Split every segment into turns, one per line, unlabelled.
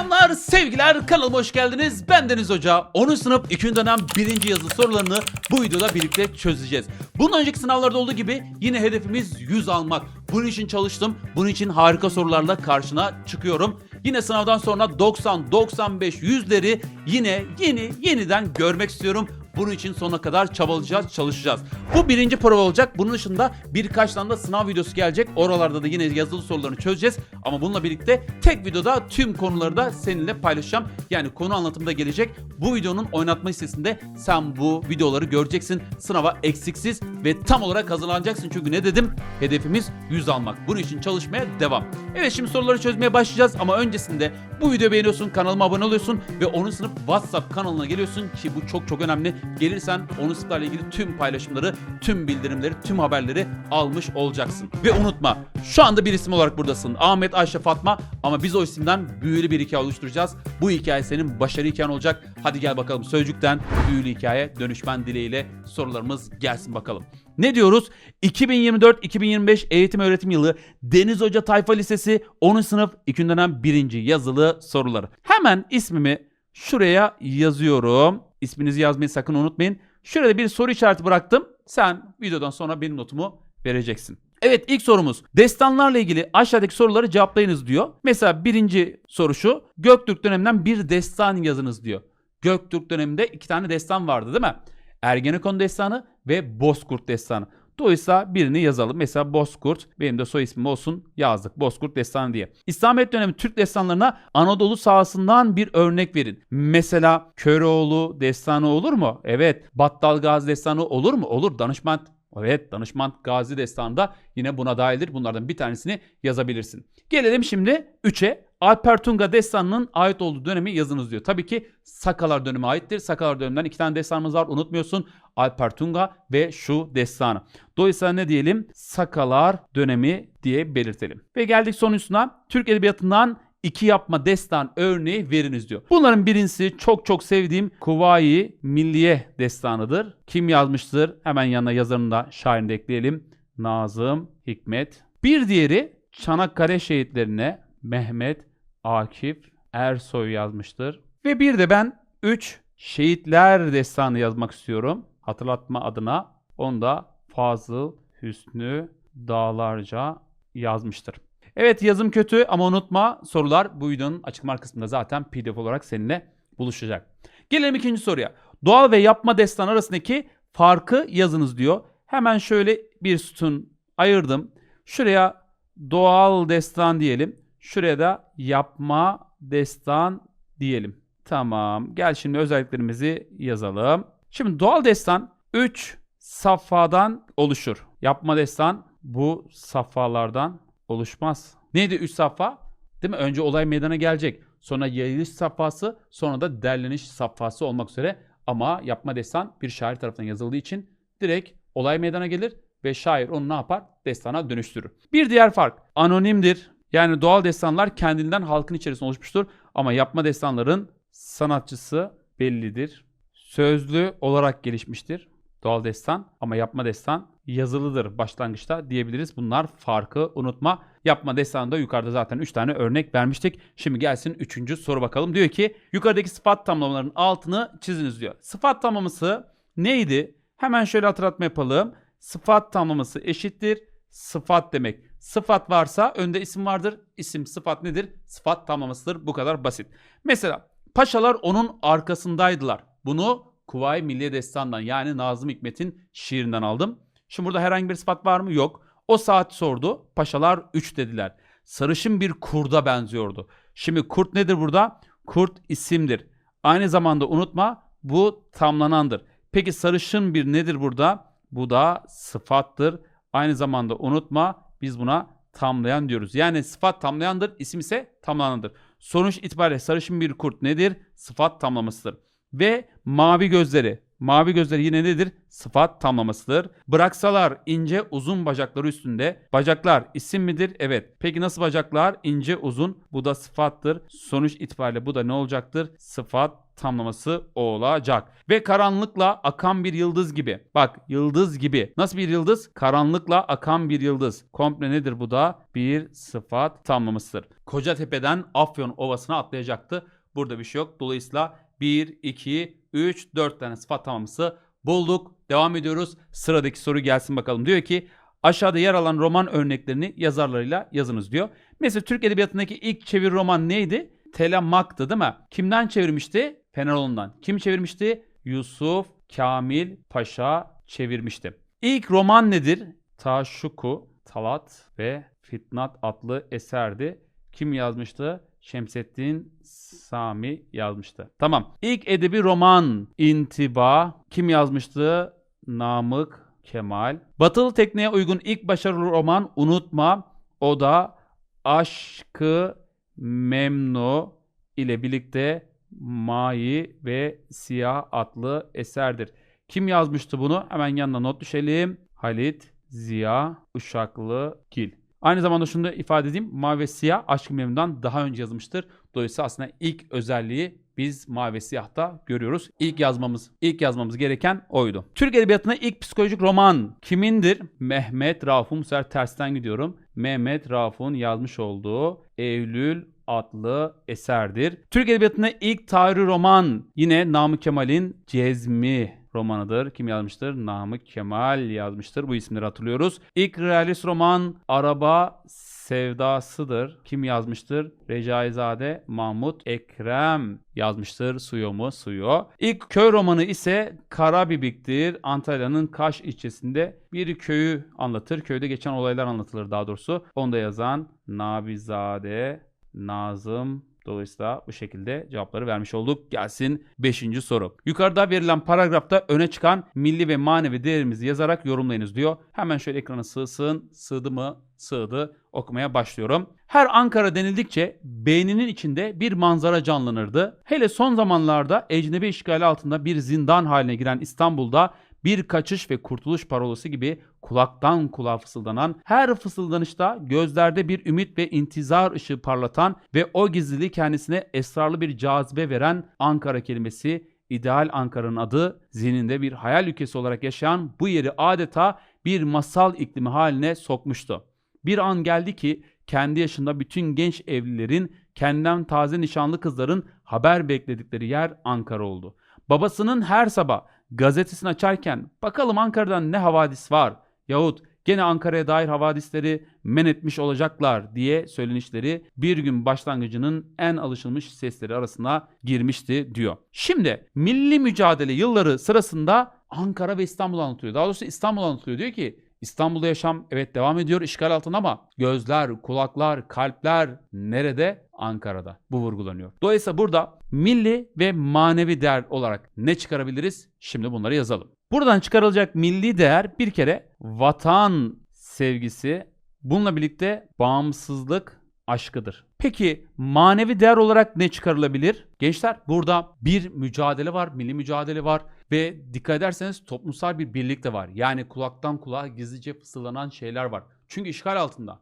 Selamlar, sevgiler, kanalıma hoş geldiniz. Ben Deniz Hoca. 10. sınıf 2. dönem 1. yazı sorularını bu videoda birlikte çözeceğiz. Bundan önceki sınavlarda olduğu gibi yine hedefimiz 100 almak. Bunun için çalıştım. Bunun için harika sorularla karşına çıkıyorum. Yine sınavdan sonra 90, 95, 100'leri yine yeni yeniden görmek istiyorum. Bunun için sonuna kadar çabalayacağız, çalışacağız. Bu birinci prova olacak. Bunun dışında birkaç tane de sınav videosu gelecek. Oralarda da yine yazılı sorularını çözeceğiz. Ama bununla birlikte tek videoda tüm konuları da seninle paylaşacağım. Yani konu anlatımı da gelecek. Bu videonun oynatma listesinde sen bu videoları göreceksin. Sınava eksiksiz ve tam olarak hazırlanacaksın. Çünkü ne dedim? Hedefimiz 100 almak. Bunun için çalışmaya devam. Evet şimdi soruları çözmeye başlayacağız ama öncesinde bu videoyu beğeniyorsun, kanalıma abone oluyorsun ve 10. sınıf WhatsApp kanalına geliyorsun ki bu çok çok önemli. Gelirsen 10. sınıflarla ilgili tüm paylaşımları, tüm bildirimleri, tüm haberleri almış olacaksın. Ve unutma şu anda bir isim olarak buradasın. Ahmet, Ayşe, Fatma ama biz o isimden büyülü bir hikaye oluşturacağız. Bu hikaye senin başarı hikayen olacak. Hadi gel bakalım sözcükten büyülü hikaye dönüşmen dileğiyle sorularımız gelsin bakalım. Ne diyoruz? 2024-2025 eğitim öğretim yılı Deniz Hoca Tayfa Lisesi 10. sınıf 2. dönem 1. yazılı soruları. Hemen ismimi şuraya yazıyorum. İsminizi yazmayı sakın unutmayın. Şurada bir soru işareti bıraktım. Sen videodan sonra benim notumu vereceksin. Evet ilk sorumuz. Destanlarla ilgili aşağıdaki soruları cevaplayınız diyor. Mesela birinci soru şu. Göktürk döneminden bir destan yazınız diyor. Göktürk döneminde iki tane destan vardı değil mi? Ergenekon destanı ve Bozkurt destanı. Dolayısıyla birini yazalım. Mesela Bozkurt benim de soy ismim olsun yazdık. Bozkurt destanı diye. İslamiyet dönemi Türk destanlarına Anadolu sahasından bir örnek verin. Mesela Köroğlu destanı olur mu? Evet. Battal Gazi destanı olur mu? Olur. Danışman Evet danışman Gazi Destanı da yine buna dahildir. Bunlardan bir tanesini yazabilirsin. Gelelim şimdi 3'e. Alper Tunga Destanı'nın ait olduğu dönemi yazınız diyor. Tabii ki Sakalar dönemi aittir. Sakalar döneminden iki tane destanımız var unutmuyorsun. Alper Tunga ve şu destanı. Dolayısıyla ne diyelim? Sakalar dönemi diye belirtelim. Ve geldik sonuncusuna. Türk Edebiyatı'ndan iki yapma destan örneği veriniz diyor. Bunların birincisi çok çok sevdiğim Kuvayi Milliye destanıdır. Kim yazmıştır? Hemen yanına yazarını da şairini de ekleyelim. Nazım Hikmet. Bir diğeri Çanakkale şehitlerine Mehmet Akif Ersoy yazmıştır. Ve bir de ben 3 şehitler destanı yazmak istiyorum. Hatırlatma adına. Onu da Fazıl Hüsnü Dağlarca yazmıştır. Evet yazım kötü ama unutma sorular bu videonun açıklama kısmında zaten pdf olarak seninle buluşacak. Gelelim ikinci soruya. Doğal ve yapma destan arasındaki farkı yazınız diyor. Hemen şöyle bir sütun ayırdım. Şuraya doğal destan diyelim. Şuraya da yapma destan diyelim. Tamam. Gel şimdi özelliklerimizi yazalım. Şimdi doğal destan 3 safhadan oluşur. Yapma destan bu safhalardan oluşmaz. Neydi 3 safha? Değil mi? Önce olay meydana gelecek. Sonra yayılış safhası, sonra da derleniş safhası olmak üzere. Ama yapma destan bir şair tarafından yazıldığı için direkt olay meydana gelir ve şair onu ne yapar? Destana dönüştürür. Bir diğer fark anonimdir. Yani doğal destanlar kendinden halkın içerisinde oluşmuştur. Ama yapma destanların sanatçısı bellidir. Sözlü olarak gelişmiştir. Doğal destan ama yapma destan yazılıdır başlangıçta diyebiliriz. Bunlar farkı unutma. Yapma destanında yukarıda zaten 3 tane örnek vermiştik. Şimdi gelsin 3. soru bakalım. Diyor ki yukarıdaki sıfat tamlamalarının altını çiziniz diyor. Sıfat tamlaması neydi? Hemen şöyle hatırlatma yapalım. Sıfat tamlaması eşittir. Sıfat demek. Sıfat varsa önde isim vardır. İsim sıfat nedir? Sıfat tamlamasıdır. Bu kadar basit. Mesela paşalar onun arkasındaydılar. Bunu Kuvayi Milliye Destan'dan yani Nazım Hikmet'in şiirinden aldım. Şimdi burada herhangi bir sıfat var mı? Yok. O saat sordu. Paşalar 3 dediler. Sarışın bir kurda benziyordu. Şimdi kurt nedir burada? Kurt isimdir. Aynı zamanda unutma bu tamlanandır. Peki sarışın bir nedir burada? Bu da sıfattır. Aynı zamanda unutma biz buna tamlayan diyoruz. Yani sıfat tamlayandır, isim ise tamlanandır. Sonuç itibariyle sarışın bir kurt nedir? Sıfat tamlamasıdır. Ve mavi gözleri. Mavi gözleri yine nedir? Sıfat tamlamasıdır. Bıraksalar ince uzun bacakları üstünde. Bacaklar isim midir? Evet. Peki nasıl bacaklar? İnce uzun. Bu da sıfattır. Sonuç itibariyle bu da ne olacaktır? Sıfat tamlaması olacak. Ve karanlıkla akan bir yıldız gibi. Bak yıldız gibi. Nasıl bir yıldız? Karanlıkla akan bir yıldız. Komple nedir bu da? Bir sıfat tamlamasıdır. Kocatepe'den Afyon Ovası'na atlayacaktı. Burada bir şey yok. Dolayısıyla 1, 2, 3, 4 tane sıfat tamlaması bulduk. Devam ediyoruz. Sıradaki soru gelsin bakalım. Diyor ki aşağıda yer alan roman örneklerini yazarlarıyla yazınız diyor. Mesela Türk Edebiyatı'ndaki ilk çeviri roman neydi? Telemak'tı değil mi? Kimden çevirmişti? Feneroğlu'ndan. Kim çevirmişti? Yusuf Kamil Paşa çevirmişti. İlk roman nedir? Taşuku, Talat ve Fitnat adlı eserdi. Kim yazmıştı? Şemsettin Sami yazmıştı. Tamam. İlk edebi roman İntiba kim yazmıştı? Namık Kemal. Batılı tekniğe uygun ilk başarılı roman Unutma. O da Aşkı Memnu ile birlikte Mayi ve Siyah adlı eserdir. Kim yazmıştı bunu? Hemen yanına not düşelim. Halit Ziya Uşaklıgil. Aynı zamanda şunu da ifade edeyim. Mavi ve Siyah Aşk-ı Memnu'dan daha önce yazılmıştır. Dolayısıyla aslında ilk özelliği biz Mavi Siyah'ta görüyoruz. İlk yazmamız, ilk yazmamız gereken oydu. Türk Edebiyatı'nda ilk psikolojik roman kimindir? Mehmet Rauf'un bu sefer tersten gidiyorum. Mehmet Rauf'un yazmış olduğu Eylül adlı eserdir. Türk Edebiyatı'nda ilk tarihi roman yine Namık Kemal'in Cezmi romanıdır. Kim yazmıştır? Namık Kemal yazmıştır. Bu isimleri hatırlıyoruz. İlk realist roman Araba Sevdasıdır. Kim yazmıştır? Recaizade Mahmut Ekrem yazmıştır. Suyo mu? Suyo. İlk köy romanı ise Karabibik'tir. Antalya'nın Kaş ilçesinde bir köyü anlatır. Köyde geçen olaylar anlatılır daha doğrusu. Onu da yazan Nabizade Nazım Dolayısıyla bu şekilde cevapları vermiş olduk. Gelsin 5. soru. Yukarıda verilen paragrafta öne çıkan milli ve manevi değerimizi yazarak yorumlayınız diyor. Hemen şöyle ekrana sığsın. Sığdı mı? Sığdı. Okumaya başlıyorum. Her Ankara denildikçe beyninin içinde bir manzara canlanırdı. Hele son zamanlarda ecnebi işgali altında bir zindan haline giren İstanbul'da bir kaçış ve kurtuluş parolası gibi kulaktan kulağa fısıldanan, her fısıldanışta gözlerde bir ümit ve intizar ışığı parlatan ve o gizliliği kendisine esrarlı bir cazibe veren Ankara kelimesi ideal Ankara'nın adı zihninde bir hayal ülkesi olarak yaşayan bu yeri adeta bir masal iklimi haline sokmuştu. Bir an geldi ki kendi yaşında bütün genç evlilerin kendinden taze nişanlı kızların haber bekledikleri yer Ankara oldu. Babasının her sabah gazetesini açarken bakalım Ankara'dan ne havadis var yahut gene Ankara'ya dair havadisleri men etmiş olacaklar diye söylenişleri bir gün başlangıcının en alışılmış sesleri arasına girmişti diyor. Şimdi milli mücadele yılları sırasında Ankara ve İstanbul anlatıyor. Daha doğrusu İstanbul anlatıyor. Diyor ki İstanbul'da yaşam evet devam ediyor işgal altında ama gözler, kulaklar, kalpler nerede? Ankara'da. Bu vurgulanıyor. Dolayısıyla burada milli ve manevi değer olarak ne çıkarabiliriz? Şimdi bunları yazalım. Buradan çıkarılacak milli değer bir kere vatan sevgisi, bununla birlikte bağımsızlık aşkıdır. Peki manevi değer olarak ne çıkarılabilir? Gençler burada bir mücadele var, milli mücadele var ve dikkat ederseniz toplumsal bir birlik de var. Yani kulaktan kulağa gizlice fısıldanan şeyler var. Çünkü işgal altında.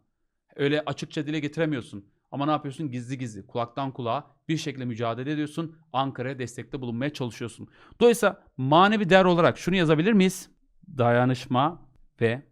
Öyle açıkça dile getiremiyorsun. Ama ne yapıyorsun? Gizli gizli, kulaktan kulağa bir şekilde mücadele ediyorsun. Ankara'ya destekte bulunmaya çalışıyorsun. Dolayısıyla manevi değer olarak şunu yazabilir miyiz? Dayanışma ve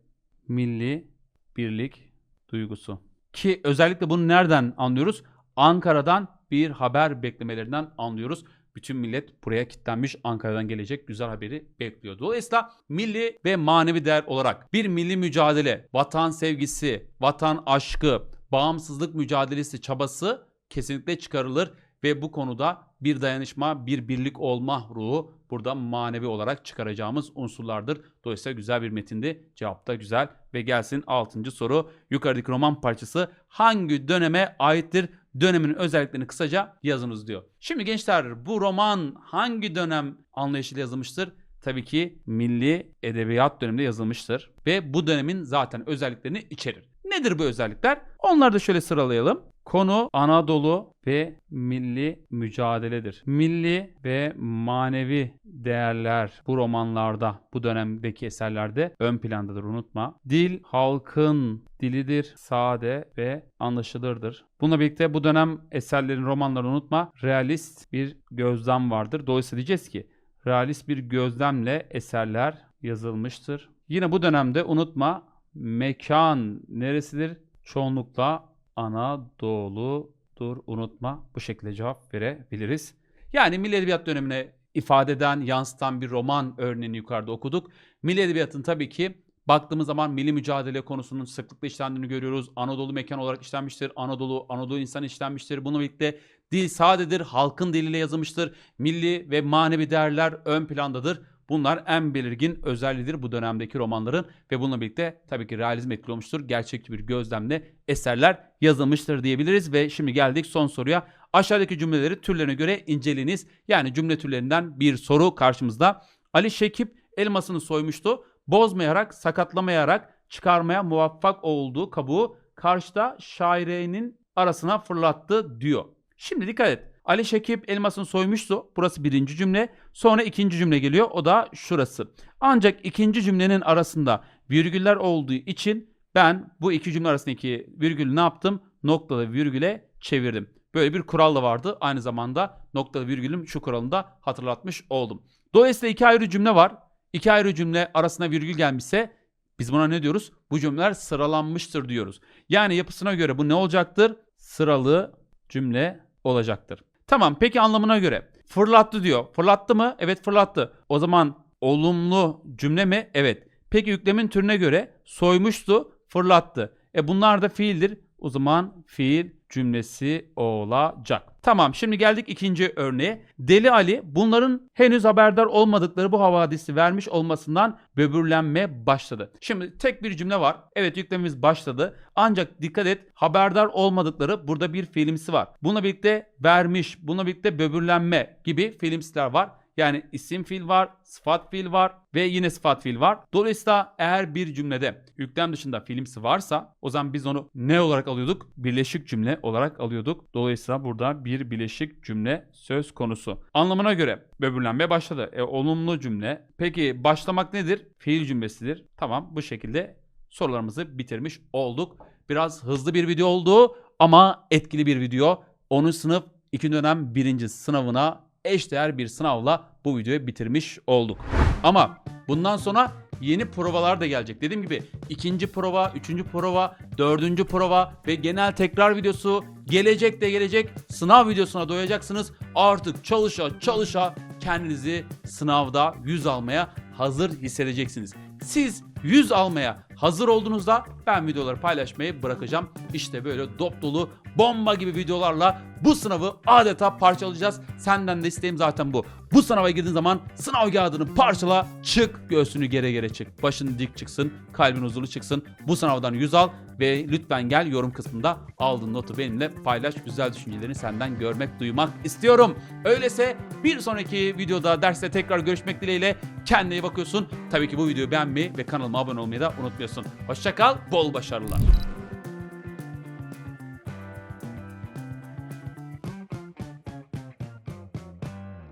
milli birlik duygusu. Ki özellikle bunu nereden anlıyoruz? Ankara'dan bir haber beklemelerinden anlıyoruz. Bütün millet buraya kilitlenmiş Ankara'dan gelecek güzel haberi bekliyor. Dolayısıyla milli ve manevi değer olarak bir milli mücadele, vatan sevgisi, vatan aşkı, bağımsızlık mücadelesi çabası kesinlikle çıkarılır ve bu konuda bir dayanışma, bir birlik olma ruhu burada manevi olarak çıkaracağımız unsurlardır. Dolayısıyla güzel bir metindi. Cevap da güzel ve gelsin 6. soru. Yukarıdaki roman parçası hangi döneme aittir? Dönemin özelliklerini kısaca yazınız diyor. Şimdi gençler bu roman hangi dönem anlayışıyla yazılmıştır? Tabii ki milli edebiyat döneminde yazılmıştır ve bu dönemin zaten özelliklerini içerir. Nedir bu özellikler? Onları da şöyle sıralayalım. Konu Anadolu ve milli mücadeledir. Milli ve manevi değerler bu romanlarda, bu dönemdeki eserlerde ön plandadır unutma. Dil halkın dilidir, sade ve anlaşılırdır. Bununla birlikte bu dönem eserlerin romanlarını unutma. Realist bir gözlem vardır. Dolayısıyla diyeceğiz ki realist bir gözlemle eserler yazılmıştır. Yine bu dönemde unutma mekan neresidir? Çoğunlukla Anadolu'dur unutma. Bu şekilde cevap verebiliriz. Yani Milli Edebiyat dönemine ifade eden, yansıtan bir roman örneğini yukarıda okuduk. Milli Edebiyat'ın tabii ki baktığımız zaman milli mücadele konusunun sıklıkla işlendiğini görüyoruz. Anadolu mekan olarak işlenmiştir. Anadolu, Anadolu insan işlenmiştir. Bununla birlikte dil sadedir, halkın diliyle yazılmıştır. Milli ve manevi değerler ön plandadır. Bunlar en belirgin özelliğidir bu dönemdeki romanların ve bununla birlikte tabii ki realizm etkili olmuştur. Gerçekçi bir gözlemle eserler yazılmıştır diyebiliriz ve şimdi geldik son soruya. Aşağıdaki cümleleri türlerine göre inceleyiniz. Yani cümle türlerinden bir soru karşımızda. Ali Şekip elmasını soymuştu. Bozmayarak, sakatlamayarak çıkarmaya muvaffak olduğu kabuğu karşıda şairenin arasına fırlattı diyor. Şimdi dikkat et. Ali Şekip elmasını soymuştu. Burası birinci cümle. Sonra ikinci cümle geliyor. O da şurası. Ancak ikinci cümlenin arasında virgüller olduğu için ben bu iki cümle arasındaki virgülü ne yaptım? Noktalı virgüle çevirdim. Böyle bir kural da vardı. Aynı zamanda noktalı virgülüm şu kuralını da hatırlatmış oldum. Dolayısıyla iki ayrı cümle var. İki ayrı cümle arasına virgül gelmişse biz buna ne diyoruz? Bu cümleler sıralanmıştır diyoruz. Yani yapısına göre bu ne olacaktır? Sıralı cümle olacaktır. Tamam peki anlamına göre. Fırlattı diyor. Fırlattı mı? Evet fırlattı. O zaman olumlu cümle mi? Evet. Peki yüklemin türüne göre soymuştu, fırlattı. E bunlar da fiildir. O zaman fiil cümlesi olacak. Tamam şimdi geldik ikinci örneğe. Deli Ali bunların henüz haberdar olmadıkları bu havadisi vermiş olmasından böbürlenmeye başladı. Şimdi tek bir cümle var. Evet yüklemimiz başladı. Ancak dikkat et haberdar olmadıkları burada bir fiilimsi var. Bununla birlikte vermiş, bununla birlikte böbürlenme gibi fiilimsiler var. Yani isim fiil var, sıfat fiil var ve yine sıfat fiil var. Dolayısıyla eğer bir cümlede yüklem dışında fiilimsi varsa o zaman biz onu ne olarak alıyorduk? Birleşik cümle olarak alıyorduk. Dolayısıyla burada bir birleşik cümle söz konusu. Anlamına göre böbürlenmeye başladı. E, olumlu cümle. Peki başlamak nedir? Fiil cümlesidir. Tamam bu şekilde sorularımızı bitirmiş olduk. Biraz hızlı bir video oldu ama etkili bir video. 10. sınıf 2. dönem 1. sınavına eşdeğer bir sınavla bu videoyu bitirmiş olduk. Ama bundan sonra yeni provalar da gelecek. Dediğim gibi ikinci prova, üçüncü prova, dördüncü prova ve genel tekrar videosu gelecek de gelecek. Sınav videosuna doyacaksınız. Artık çalışa çalışa kendinizi sınavda 100 almaya hazır hissedeceksiniz. Siz 100 almaya hazır olduğunuzda ben videoları paylaşmayı bırakacağım. İşte böyle dop dolu bomba gibi videolarla bu sınavı adeta parçalayacağız. Senden de isteğim zaten bu. Bu sınava girdiğin zaman sınav kağıdını parçala, çık, göğsünü gere gere çık. Başın dik çıksın, kalbin huzurlu çıksın. Bu sınavdan 100 al ve lütfen gel yorum kısmında aldığın notu benimle paylaş. Güzel düşüncelerini senden görmek, duymak istiyorum. Öyleyse bir sonraki videoda derste tekrar görüşmek dileğiyle kendine iyi bakıyorsun. Tabii ki bu videoyu beğenmeyi ve kanalıma abone olmayı da unutmuyorsun. Hoşçakal, bol başarılar.